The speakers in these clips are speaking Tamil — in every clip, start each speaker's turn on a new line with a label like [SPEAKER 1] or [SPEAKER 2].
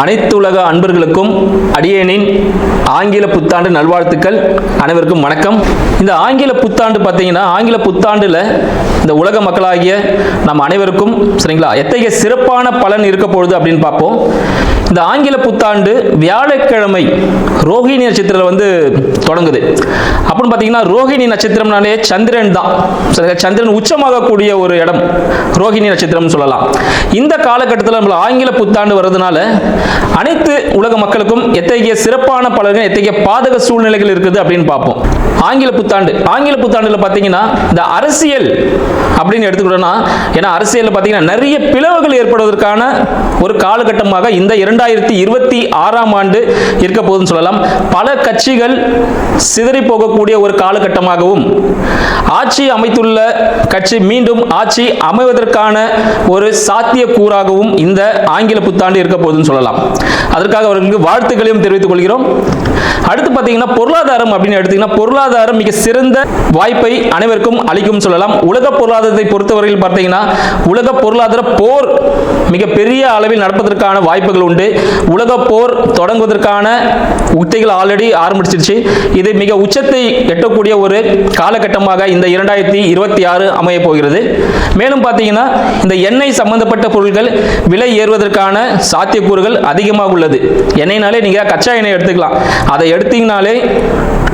[SPEAKER 1] அனைத்து உலக அன்பர்களுக்கும் அடியேனின் ஆங்கில புத்தாண்டு நல்வாழ்த்துக்கள் அனைவருக்கும் வணக்கம். இந்த ஆங்கில புத்தாண்டு பார்த்தீங்கன்னா ஆங்கில புத்தாண்டில் இந்த உலக மக்களாகிய நம் அனைவருக்கும் சரிங்களா எத்தகைய சிறப்பான பலன் இருக்க போகுது அப்படின்னு பார்ப்போம். இந்த ஆங்கில புத்தாண்டு வியாழக்கிழமை ரோஹிணி நட்சத்திரம் வந்து தொடங்குது. அப்படின்னு பார்த்தீங்கன்னா ரோஹிணி நட்சத்திரம்னாலே சந்திரன் தான். சரிங்களா? சந்திரன் உச்சமாகக்கூடிய ஒரு இடம். ரோஹிணி நட்சத்திரம்னு சொல்லலாம். இந்த காலகட்டத்தில் நம்ம ஆங்கில புத்தாண்டு வர்றதுனால அனைத்து உலக மக்களுக்கும் எத்தகைய சிறப்பான பலர்கள் எத்தகைய பாதக சூழ்நிலைகள் இருக்குது அப்படின்னு பார்ப்போம். ஆங்கில புத்தாண்டு. ஆங்கில புத்தாண்டில் பார்த்தீங்கன்னா இந்த அரசியல் அப்படின்னு எடுத்துக்கிட்டோம்னா ஏன்னா அரசியலில் பார்த்தீங்கன்னா நிறைய பிளவுகள் ஏற்படுவதற்கான ஒரு காலகட்டமாக இந்த இரண்டாயிரத்தி இருபத்தி ஆறாம் ஆண்டு இருக்க போகுதுன்னு சொல்லலாம். பல கட்சிகள் சிதறி போகக்கூடிய ஒரு காலகட்டமாகவும் ஆட்சி அமைத்துள்ள கட்சி மீண்டும் ஆட்சி அமைவதற்கான ஒரு சாத்திய கூறாகவும் இந்த ஆங்கில புத்தாண்டு இருக்க போகுதுன்னு சொல்லலாம். அதற்காக அவர்களுக்கு வாழ்த்துக்களையும் தெரிவித்துக் கொள்கிறோம். அடுத்து பார்த்தீங்கன்னா பொருளாதாரம் அப்படின்னு எடுத்தீங்கன்னா பொருளாதாரம் மிக சிறந்த வாய்ப்பை அனைவருக்கும் அளிக்கும் சொல்லலாம். உலக பொருளாதாரத்தை பொறுத்தவரையில் பார்த்தீங்கன்னா உலக பொருளாதார போர் மிக பெரிய அளவில் நடப்பதற்கான வாய்ப்புகள் உண்டு. உலக போர் தொடங்குவதற்கான உத்திகள் ஆல்ரெடி ஆரம்பிச்சிருச்சு. இது மிக உச்சத்தை எட்டக்கூடிய ஒரு காலகட்டமாக இந்த இரண்டாயிரத்தி இருபத்தி ஆறு அமைய போகிறது. மேலும் பார்த்தீங்கன்னா இந்த எண்ணெய் சம்பந்தப்பட்ட பொருட்கள் விலை ஏறுவதற்கான சாத்தியக்கூறுகள் அதிகமாக உள்ளது. எண்ணெய்னாலே நீங்கள் கச்சா எண்ணெய் எடுத்துக்கலாம். அதை எடுத்தீங்கனாலே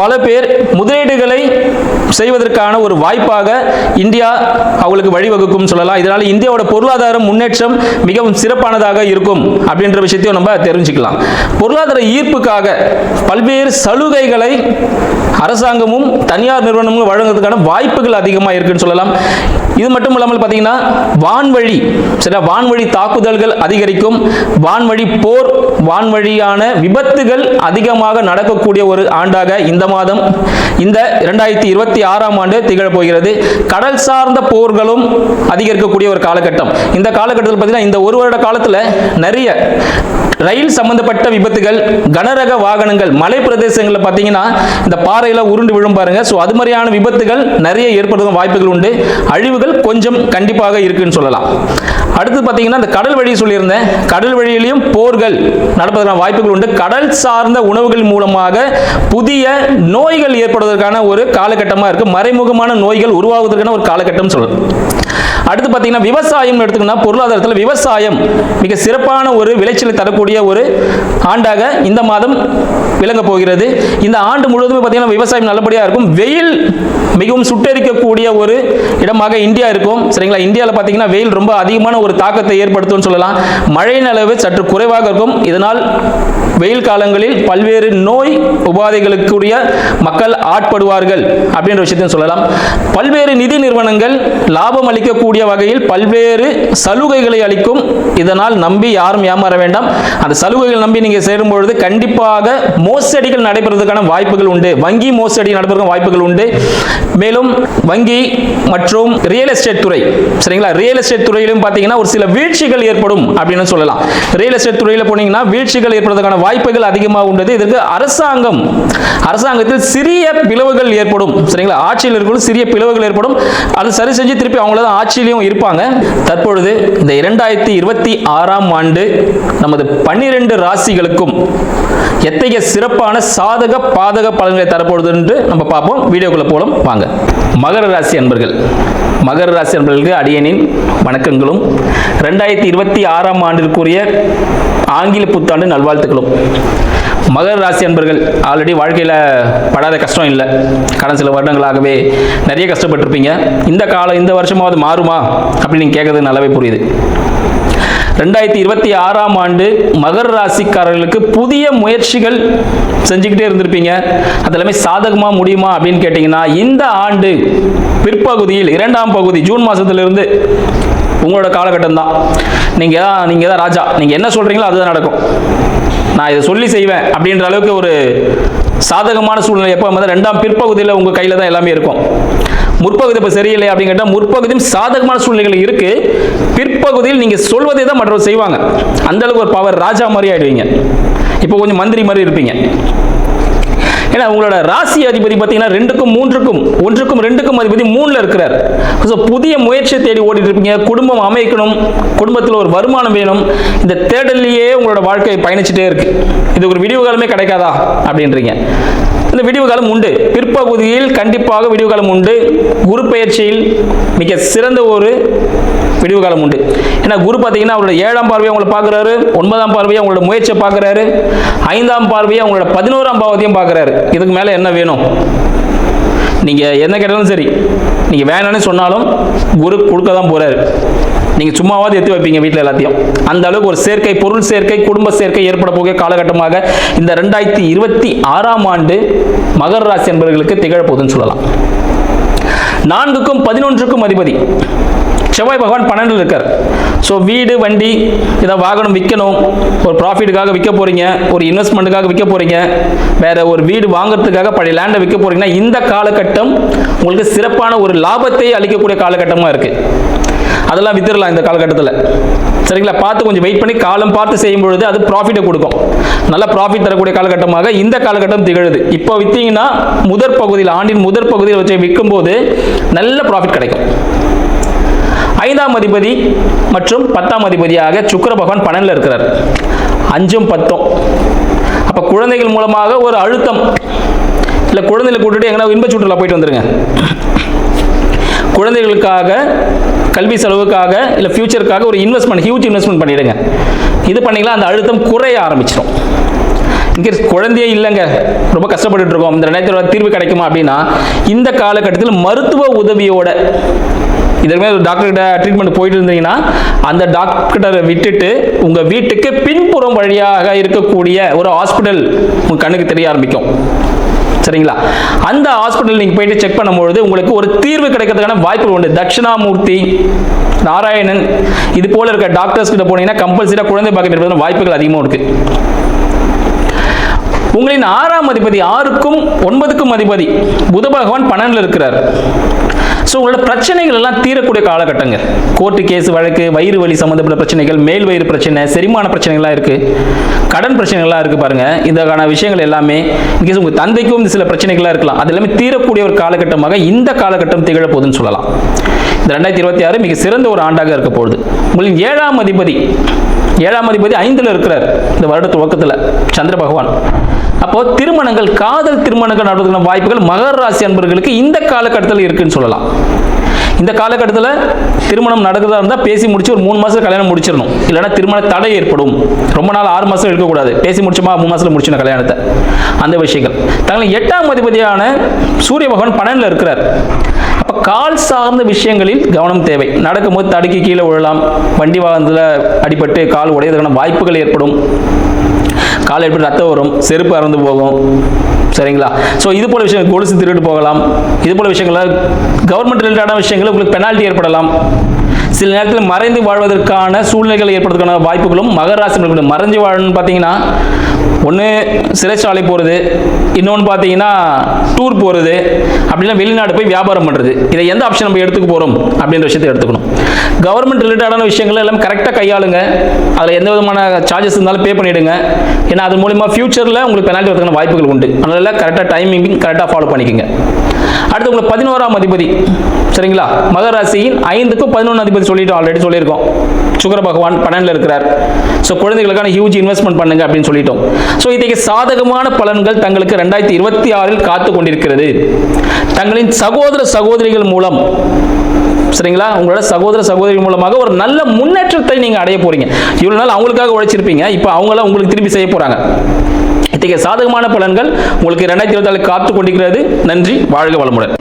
[SPEAKER 1] பல பேர் முதலீடுகளை செய்வதற்கான ஒரு வாய்ப்பாக இந்தியா அவங்களுக்கு வழிவகுக்கும் சொல்லலாம். இதனால இந்தியாவோட பொருளாதாரம் முன்னேற்றம் மிகவும் சிறப்பானதாக இருக்கும் அப்படின்ற விஷயத்தையும் நம்ம தெரிஞ்சுக்கலாம். பொருளாதார ஈர்ப்புக்காக பல்வேறு சலுகைகளை அரசாங்கமும் தனியார் நிறுவனமும் வழங்குறதுக்கான வாய்ப்புகள் அதிகமாக இருக்குன்னு சொல்லலாம். இது மட்டும் இல்லாமல் பார்த்தீங்கன்னா வான்வழி சில வான்வழி தாக்குதல்கள் அதிகரிக்கும். வான்வழி போர் வான்வழியான விபத்துகள் அதிகமாக நடக்கக்கூடிய ஒரு ஆண்டாக இந்த மாதம் இந்த இரண்டாயிரத்தி இருபத்தி ஆறாம் ஆண்டு திகழப் போகிறது. கடல் சார்ந்த போர்களும் அதிகரிக்கக்கூடிய ஒரு காலகட்டம். இந்த காலகட்டத்தில் பார்த்தீங்கன்னா இந்த ஒரு வருட காலத்தில் நிறைய ரயில் சம்பந்தப்பட்ட விபத்துகள் கனரக வாகனங்கள் மலை பிரதேசங்களில் பார்த்தீங்கன்னா இந்த பாறையில் உருண்டு விழும் பாருங்க. ஸோ அது மாதிரியான விபத்துகள் நிறைய ஏற்படுவதற்கு வாய்ப்புகள் உண்டு. அழிவுகள் கொஞ்சம் கண்டிப்பாக இருக்குன்னு சொல்லலாம். அடுத்து பார்த்தீங்கன்னா இந்த கடல் வழி சொல்லியிருந்தேன். கடல் வழியிலையும் போர்கள் நடப்பதற்கான வாய்ப்புகள் உண்டு. கடல் சார்ந்த உணவுகள் மூலமாக புதிய நோய்கள் ஏற்படுவதற்கான ஒரு காலகட்டமாக இருக்குது மறைமுகமான நோய்கள் உருவாவதற்கான ஒரு காலகட்டம் சொல்லலாம். அடுத்து பார்த்தீங்கன்னா விவசாயம் எடுத்துக்கணும் பொருளாதாரத்தில் விவசாயம் மிக சிறப்பான ஒரு விளைச்சலை தரக்கூடிய ஒரு ஆண்டாக இந்த மாதம் விளங்க போகிறது. இந்த ஆண்டு முழுவதுமே பார்த்தீங்கன்னா விவசாயம் நல்லபடியாக இருக்கும். வெயில் மிகவும் சுட்டரிக்கக்கூடிய ஒரு இடமாக இந்தியா இருக்கும். சரிங்களா? இந்தியாவில் பார்த்தீங்கன்னா வெயில் ரொம்ப அதிகமான ஒரு தாக்கத்தை ஏற்படுத்தும்னு சொல்லலாம். மழையின் அளவு சற்று குறைவாக இருக்கும். இதனால் வெயில் காலங்களில் பல்வேறு நோய் உபாதைகளுக்குரிய மக்கள் ஆட்படுவார்கள் அப்படின்ற விஷயத்தையும் சொல்லலாம். பல்வேறு நிதி நிறுவனங்கள் லாபம் அளிக்கக்கூடிய வகையில் பல்வேறு சலுகைகளை அளிக்கும். இதனால் நம்பி யாரும் ஏமாற வேண்டாம். அந்த சலுகைகள் நம்பி நீங்கள் சேரும் பொழுது கண்டிப்பாக மோசடிகள் நடைபெறுவதற்கான வாய்ப்புகள் உண்டு. வங்கி மோசடி நடைபெறும் வாய்ப்புகள் உண்டு. மேலும் வங்கி மற்றும் ரியல் எஸ்டேட் துறை சரிங்களா? ரியல் எஸ்டேட் துறையிலும் பார்த்தீங்கன்னா ஒரு சில வீழ்ச்சிகள் ஏற்படும் அப்படின்னு சொல்லலாம். ரியல் எஸ்டேட் துறையில் போனீங்கன்னா வீழ்ச்சிகள் ஏற்படுவதற்கான வாய்ப்புகள் அதிகமாக உண்டது. இதற்கு அரசாங்கம் அரசாங்கத்தில் சிறிய பிளவுகள் ஏற்படும். சரிங்களா? ஆட்சியில் இருக்கும் சிறிய பிளவுகள் ஏற்படும். அது சரி செஞ்சு திருப்பி அவங்கள தான் ஆட்சியிலையும் இருப்பாங்க. தற்பொழுது இந்த இரண்டாயிரத்தி இருபத்தி ஆறாம் ஆண்டு நமது பன்னிரண்டு ராசிகளுக்கும் எத்தகைய சிறப்பான சாதக பாதக பலன்களை தரப்போகுது என்று நம்ம பார்ப்போம். வீடியோக்குள்ள போலும். வாங்க. மகர ராசி அன்பர்கள். மகர ராசி அன்பர்களுக்கு அடியனின் வணக்கங்களும். ரெண்டாயிரத்தி இருபத்தி ஆறாம் ஆண்டிற்குரிய ஆங்கில புத்தாண்டு நல்வாழ்த்துக்களும். மகர ராசி அன்பர்கள் ஆல்ரெடி வாழ்க்கையில் படாத கஷ்டம் இல்லை. கடந்த சில வருடங்களாகவே நிறைய கஷ்டப்பட்டிருப்பீங்க. இந்த காலம் இந்த வருஷமாவது மாறுமா? அப்படின்னு நீங்கள் கேட்கறது நல்லாவே புரியுது. ரெண்டாயிரத்தி இருபத்தி ஆறாம் ஆண்டு மகர ராசிக்காரர்களுக்கு புதிய முயற்சிகள் செஞ்சுக்கிட்டே இருந்திருப்பீங்க. அதெல்லாமே சாதகமாக முடியுமா அப்படின்னு கேட்டிங்கன்னா இந்த ஆண்டு பிற்பகுதியில் இரண்டாம் பகுதி ஜூன் மாதத்திலிருந்து உங்களோட காலகட்டம் தான். நீங்கள் தான் நீங்கள் தான் ராஜா நீங்கள் என்ன சொல்கிறீங்களோ அதுதான் நடக்கும். நான் இதை சொல்லி செய்வேன் அப்படின்ற அளவுக்கு ஒரு சாதகமான சூழ்நிலை எப்போ வந்து ரெண்டாம் பிற்பகுதியில் உங்கள் கையில் தான் எல்லாமே இருக்கும். முற்பகுதி இப்போ சரியில்லை அப்படின்னு கேட்டால் முற்பகுதியும் சாதகமான சூழ்நிலைகள் இருக்கு. பிற்பகுதியில் நீங்கள் சொல்வதை தான் மற்றவர் செய்வாங்க. அந்த அளவுக்கு ஒரு பவர் ராஜா மாதிரி ஆயிடுவீங்க. இப்போ கொஞ்சம் மந்திரி மாதிரி இருப்பீங்க. ஏன்னா உங்களோட ராசி அதிபதி பார்த்தீங்கன்னா ரெண்டுக்கும் மூன்றுக்கும் ஒன்றுக்கும் ரெண்டுக்கும் அதிபதி மூணில் இருக்கிறார். ஸோ புதிய முயற்சியை தேடி ஓடிட்டு இருப்பீங்க. குடும்பம் அமைக்கணும். குடும்பத்தில் ஒரு வருமானம் வேணும். இந்த தேடல்லையே உங்களோட வாழ்க்கை பயணிச்சுட்டே இருக்கு. இது ஒரு விடிவு காலமே கிடைக்காதா? அப்படின்றீங்க. இந்த விடிவு காலம் உண்டு. பிற்பகுதியில் கண்டிப்பாக விடிவு காலம் உண்டு. குரு பயிற்சியில் மிக சிறந்த ஒரு விடிவு காலம் உண்டு. ஏன்னா குரு பார்த்தீங்கன்னா அவரோட ஏழாம் பார்வையை அவங்களை பார்க்குறாரு ஒன்பதாம் பார்வையை அவங்களோட முயற்சியை பார்க்குறாரு ஐந்தாம் பார்வையை அவங்களோட பதினோராம் பாவத்தையும் பார்க்குறாரு. இதுக்கு மேலே என்ன வேணும்? நீங்கள் என்ன கேட்டாலும் சரி நீங்கள் வேணாம்னு சொன்னாலும் குரு கொடுக்க தான் போகிறாரு நீங்கள் சும்மாவாவது எத்தி வைப்பீங்க வீட்டில் எல்லாத்தையும். அந்த அளவுக்கு ஒரு சேர்க்கை பொருள் சேர்க்கை குடும்ப சேர்க்கை ஏற்பட போகிற காலகட்டமாக இந்த ரெண்டாயிரத்தி இருபத்தி ஆறாம் ஆண்டு மகர ராசி என்பவர்களுக்கு திகழப்போகுதுன்னு சொல்லலாம். நான்குக்கும் பதினொன்றுக்கும் அதிபதி. செவ்வாய் பகவான் பன்னெண்டில் இருக்கார். ஸோ வீடு வண்டி இதை வாகனம் விற்கணும். ஒரு ப்ராஃபிட்டுக்காக விற்க போகிறீங்க ஒரு இன்வெஸ்ட்மெண்ட்டுக்காக விற்க போகிறீங்க வேற ஒரு வீடு வாங்குறதுக்காக பழைய லேண்டை விற்க போகிறீங்கன்னா இந்த காலகட்டம் உங்களுக்கு சிறப்பான ஒரு லாபத்தை அளிக்கக்கூடிய காலகட்டமாக இருக்குது அதெல்லாம் வித்துடலாம் இந்த காலகட்டத்தில். சரிங்களா? பார்த்து கொஞ்சம் வெயிட் பண்ணி காலம் பார்த்து செய்யும் பொழுது அது ப்ராஃபிட்டை கொடுக்கும். நல்ல ப்ராஃபிட் தரக்கூடிய காலகட்டமாக இந்த காலகட்டம் திகழுது. இப்போ விற்றீங்கன்னா முதற் பகுதியில் ஆண்டின் முதற் பகுதியில் வச்சு விற்கும்போது நல்ல ப்ராஃபிட் கிடைக்கும். ஐந்தாம் அதிபதி மற்றும் பத்தாம் அதிபதியாக சுக்கர பகவான் பன்னெண்டில் இருக்கிறார். அஞ்சும் பத்தும். அப்போ குழந்தைகள் மூலமாக ஒரு அழுத்தம். இல்லை குழந்தைகளை கூட்டிட்டு எங்கன்னா இன்ப சுற்றுலா போயிட்டு வந்துருங்க. குழந்தைகளுக்காக கல்வி செலவுக்காக இல்லை ஃபியூச்சருக்காக ஒரு இன்வெஸ்ட்மெண்ட் ஹியூஜ் இன்வெஸ்ட்மெண்ட் பண்ணிடுங்க. இது பண்ணிக்கலாம் அந்த அழுத்தம் குறைய ஆரம்பிச்சிடும். இங்கே குழந்தையே இல்லைங்க. ரொம்ப கஷ்டப்பட்டு இருக்கோம். இந்த ரெண்டாயிரத்தி தீர்வு கிடைக்குமா அப்படின்னா இந்த காலகட்டத்தில் மருத்துவ உதவியோட இதற்கு ஒரு டாக்டர்கிட்ட ட்ரீட்மெண்ட் போயிட்டு இருந்தீங்கன்னா அந்த டாக்டரை விட்டுட்டு உங்கள் வீட்டுக்கு பின்புறம் வழியாக இருக்கக்கூடிய ஒரு ஹாஸ்பிட்டல் உங்கள் கண்ணுக்கு தெரிய ஆரம்பிக்கும். சரிங்களா? அந்த ஹாஸ்பிட்டல் நீங்கள் போயிட்டு செக் பண்ணும்பொழுது உங்களுக்கு ஒரு தீர்வு கிடைக்கிறதுக்கான வாய்ப்புகள் உண்டு. தட்சிணாமூர்த்தி நாராயணன் இது போல இருக்க டாக்டர்ஸ் கிட்ட போனீங்கன்னா கம்பல்சரியாக குழந்தை பார்க்கறதுக்கு வாய்ப்புகள் அதிகமாக இருக்கு. உங்களின் ஆறாம் அதிபதி ஆறுக்கும் ஒன்பதுக்கும் அதிபதி புத பகவான் பன்னெண்டில் இருக்கிறார். ஸோ உங்களோட பிரச்சனைகள் எல்லாம் தீரக்கூடிய காலகட்டங்க. கோர்ட்டு கேஸ் வழக்கு வயிறு வலி சம்மந்தப்பட்ட பிரச்சனைகள் மேல் வயிறு பிரச்சனை செரிமான பிரச்சனைகள்லாம் இருக்குது கடன் பிரச்சனைகள்லாம் இருக்குது பாருங்கள் இதற்கான விஷயங்கள் எல்லாமே இன்கேஸ் உங்கள் தந்தைக்கும் இந்த சில பிரச்சனைகள்லாம் இருக்கலாம். அது எல்லாமே தீரக்கூடிய ஒரு காலகட்டமாக இந்த காலகட்டம் திகழப்போகுதுன்னு சொல்லலாம். இந்த ரெண்டாயிரத்தி இருபத்தி ஆறு மிக சிறந்த ஒரு ஆண்டாக இருக்க போகுது. உங்களின் ஏழாம் அதிபதி ஏழாம் அதிபதி ஐந்தில் இருக்கிறார். இந்த வருட துவக்கத்தில் சந்திர பகவான். அப்போ திருமணங்கள் காதல் திருமணங்கள் நடவதற்கான வாய்ப்புகள் மகர ராசி அன்பர்களுக்கு இந்த காலகட்டத்தில் இருக்குன்னு சொல்லலாம். இந்த காலகட்டத்தில் திருமணம் நடக்கிறதா இருந்தால் பேசி முடிச்சு ஒரு மூணு மாதம் கல்யாணம் முடிச்சிடணும். இல்லைன்னா திருமண தடை ஏற்படும். ரொம்ப நாள் ஆறு மாதம் இருக்கக்கூடாது. பேசி முடிச்சோமா மூணு மாதத்தில் முடிச்சிடணும் கல்யாணத்தை. அந்த விஷயங்கள். தங்களை எட்டாம் அதிபதியான சூரிய பகவான் பன்னெண்டில் இருக்கிறார். அப்போ கால் சார்ந்த விஷயங்களில் கவனம் தேவை. நடக்கும்போது தடுக்கி கீழே விழலாம். வண்டி வாகனத்தில் அடிபட்டு கால் உடையதுக்கான வாய்ப்புகள் ஏற்படும். காலை எப்படி ரத்தம் வரும்? செருப்பு அறந்து போகும். சரிங்களா? ஸோ இது போல விஷயங்கள் கொலுசு திருட்டு போகலாம். இது போல விஷயங்கள்லாம் கவர்மெண்ட் ரிலேட்டடான விஷயங்கள் உங்களுக்கு பெனால்ட்டி ஏற்படலாம். சில நேரத்தில் மறைந்து வாழ்வதற்கான சூழ்நிலைகள் ஏற்படுறதுக்கான வாய்ப்புகளும் மகர ராசி மறைஞ்சு வாழணும்னு பார்த்தீங்கன்னா ஒன்று சிறைச்சாலை போகிறது இன்னொன்று பார்த்தீங்கன்னா டூர் போகிறது அப்படின்னா வெளிநாடு போய் வியாபாரம் பண்ணுறது இதை எந்த ஆப்ஷன் நம்ம எடுத்துக்க போகிறோம் அப்படின்ற விஷயத்தை எடுத்துக்கணும். கவர்மெண்ட் ரிலேட்டடான விஷயங்கள் எல்லாம் கரெக்டாக கையாளுங்க. அதில் எந்த விதமான சார்ஜஸ் இருந்தாலும் பே பண்ணிவிடுங்க ஏன்னா அது மூலிமா ஃபியூச்சரில் உங்களுக்கு பெனால்ட்டி வரதுக்கான வாய்ப்புகள் உண்டு. அதனால கரெக்டாக டைமிங் கரெக்டாக ஃபாலோ பண்ணிக்கோங்க. அடுத்து உங்களுக்கு பதினோராம் அதிபதி. சரிங்களா? மகராசியின் ஐந்துக்கும் பதினொன்று அதிபதி சொல்லிட்டோம் ஆல்ரெடி சொல்லியிருக்கோம். சுக்கர பகவான் பன்னெண்டில் இருக்கிறார். ஸோ குழந்தைகளுக்கான ஹியூஜ் இன்வெஸ்ட்மெண்ட் பண்ணுங்க அப்படின்னு சொல்லிட்டோம். ஸோ இத்தகைய சாதகமான பலன்கள் தங்களுக்கு ரெண்டாயிரத்தி இருபத்தி ஆறில் காத்து கொண்டிருக்கிறது. தங்களின் சகோதர சகோதரிகள் மூலம் சரிங்களா? உங்களோட சகோதர சகோதரி மூலமாக ஒரு நல்ல முன்னேற்றத்தை நீங்கள் அடைய போறீங்க. இவ்வளோ நாள் அவங்களுக்காக உழைச்சிருப்பீங்க. இப்போ அவங்களாம் உங்களுக்கு திரும்பி செய்ய போகிறாங்க இத்தகைய சாதகமான பலன்கள் உங்களுக்கு ரெண்டாயிரத்தி இருபத்தி காத்து கொண்டிருக்கிறது. நன்றி வாழ்க வளமுடன்.